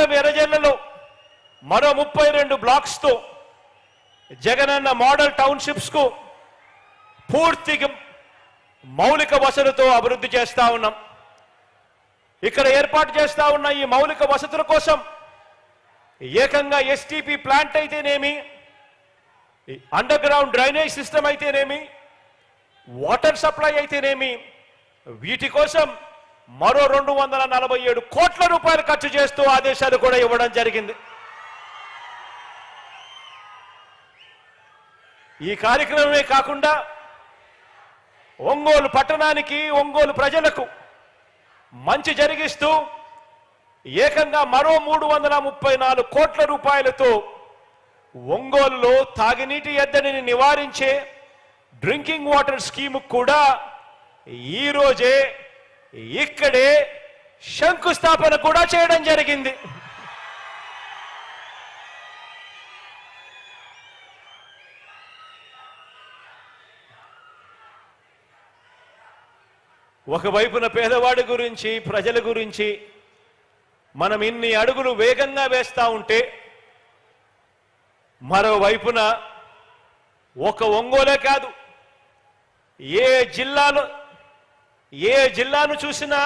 మండలం ఎర్రజల్లలో మరో ముప్పై రెండు బ్లాక్స్తో జగనన్న మోడల్ టౌన్షిప్స్కు పూర్తిగా మౌలిక వసతులతో అభివృద్ధి చేస్తా ఉన్నాం. ఇక్కడ ఏర్పాటు చేస్తా ఉన్న ఈ మౌలిక వసతుల కోసం ఏకంగా ఎస్టీపీ ప్లాంట్ అయితేనేమి అండర్ గ్రౌండ్ డ్రైనేజ్ సిస్టమ్ అయితేనేమి వాటర్ సప్లై అయితేనేమి వీటి కోసం మరో రెండు వందల నలభై ఏడు కోట్ల రూపాయలు ఖర్చు చేస్తూ ఆదేశాలు కూడా ఇవ్వడం జరిగింది. ఈ కార్యక్రమమే కాకుండా ఒంగోలు పట్టణానికి ఒంగోలు ప్రజలకు మంచి జరిగిస్తూ ఏకంగా మరో మూడు వందల ముప్పై నాలుగు కోట్ల రూపాయలతో ఒంగోలులో తాగినీటి ఎద్దడిని నివారించే డ్రింకింగ్ వాటర్ స్కీమ్ కూడా ఈ రోజే ఇక్కడే శంకుస్థాపన కూడా చేయడం జరిగింది. ఒకవైపున పేదవాడి గురించి ప్రజల గురించి మనం ఇన్ని అడుగులు వేగంగా వేస్తా ఉంటే మరోవైపున ఒక ఒంగోలే కాదు ఏ జిల్లాలో ఏ జిల్లాను చూసినా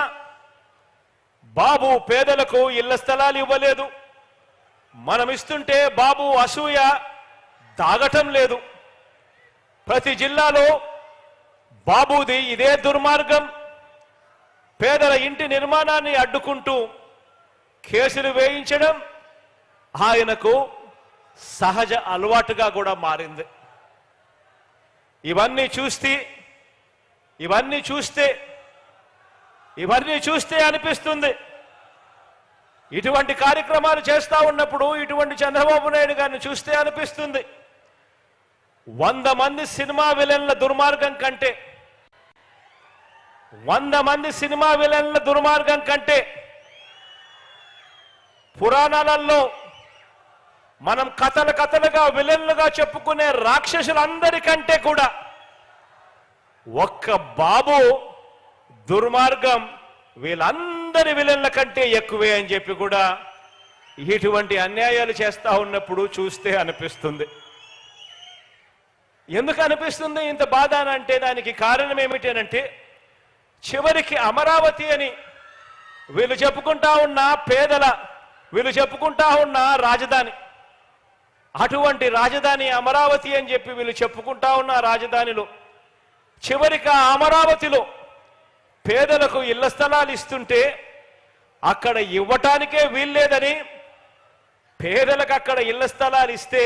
బాబు పేదలకు ఇళ్ళ స్థలాలు ఇవ్వలేదు. మనం ఇస్తుంటే బాబు అసూయ తాగటం లేదు. ప్రతి జిల్లాలో బాబుది ఇదే దుర్మార్గం. పేదల ఇంటి నిర్మాణాన్ని అడ్డుకుంటూ కేసులు వేయించడం ఆయనకు సహజ అలవాటుగా కూడా మారింది. ఇవన్నీ చూస్తే ఇవన్నీ చూస్తే ఇవన్నీ చూస్తే అనిపిస్తుంది. ఇటువంటి కార్యక్రమాలు చేస్తూ ఉన్నప్పుడు ఇటువంటి చంద్రబాబు నాయుడు గారిని చూస్తే అనిపిస్తుంది. వంద మంది సినిమా విలన్ల దుర్మార్గం కంటే వంద మంది సినిమా విలన్ల దుర్మార్గం కంటే పురాణాలలో మనం కథలు కథలుగా విలన్లుగా చెప్పుకునే రాక్షసులందరికంటే కూడా ఒక్క బాబు దుర్మార్గం వీళ్ళందరి విలన్ల కంటే ఎక్కువే అని చెప్పి కూడా ఇటువంటి అన్యాయాలు చేస్తూ ఉన్నప్పుడు చూస్తే అనిపిస్తుంది. ఎందుకు అనిపిస్తుంది? ఇంత బాధ అని అంటే దానికి కారణం ఏమిటి అని అంటే చివరికి అమరావతి అని వీళ్ళు చెప్పుకుంటా ఉన్న పేదల వీళ్ళు చెప్పుకుంటా ఉన్న రాజధాని అటువంటి రాజధాని అమరావతి అని చెప్పి వీళ్ళు చెప్పుకుంటా ఉన్న రాజధానిలో చివరికి అమరావతిలో పేదలకు ఇళ్ళ స్థలాలు ఇస్తుంటే అక్కడ ఇవ్వటానికే వీల్లేదని పేదలకు అక్కడ ఇళ్ళ స్థలాలు ఇస్తే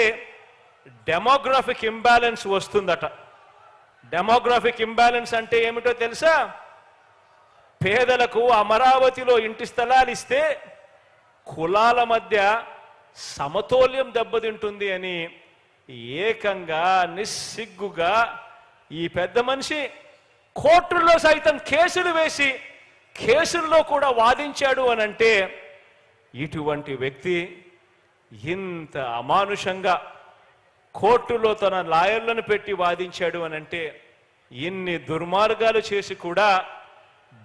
డెమోగ్రఫిక్ ఇంబ్యాలెన్స్ వస్తుందట. డెమోగ్రఫిక్ ఇంబ్యాలెన్స్ అంటే ఏమిటో తెలుసా? పేదలకు అమరావతిలో ఇంటి స్థలాలు ఇస్తే కులాల మధ్య సమతౌల్యం దెబ్బతింటుంది అని ఏకంగా నిస్సిగ్గుగా ఈ పెద్ద మనిషి కోర్టుల్లో సైతం కేసులు వేసి కేసుల్లో కూడా వాదించాడు అని అంటే ఇటువంటి వ్యక్తి ఇంత అమానుషంగా కోర్టులో తన లాయర్లను పెట్టి వాదించాడు అని అంటే ఇన్ని దుర్మార్గాలు చేసి కూడా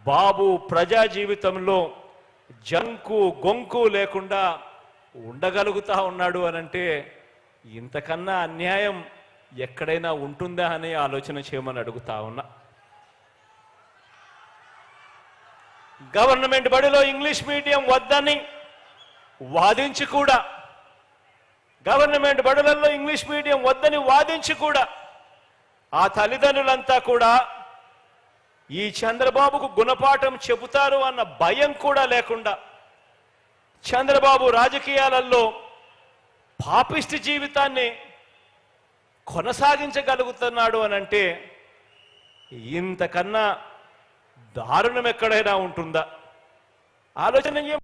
బాబు ప్రజా జీవితంలో జంకు గొంకు లేకుండా ఉండగలుగుతా ఉన్నాడు అనంటే ఇంతకన్నా అన్యాయం ఎక్కడైనా ఉంటుందా అనే ఆలోచన చేయమని అడుగుతా ఉన్నా. గవర్నమెంట్ బడిలో ఇంగ్లీష్ మీడియం వద్దని వాదించి కూడా గవర్నమెంట్ బడులలో ఇంగ్లీష్ మీడియం వద్దని వాదించి కూడా ఆ తల్లిదండ్రులంతా కూడా ఈ చంద్రబాబుకు గుణపాఠం చెబుతారు అన్న భయం కూడా లేకుండా చంద్రబాబు రాజకీయాలలో పాపిష్టి జీవితాన్ని కొనసాగించగలుగుతున్నాడు అని అంటే ఇంతకన్నా దారుణం ఎక్కడైనా ఉంటుందా? ఆలోచన ఏం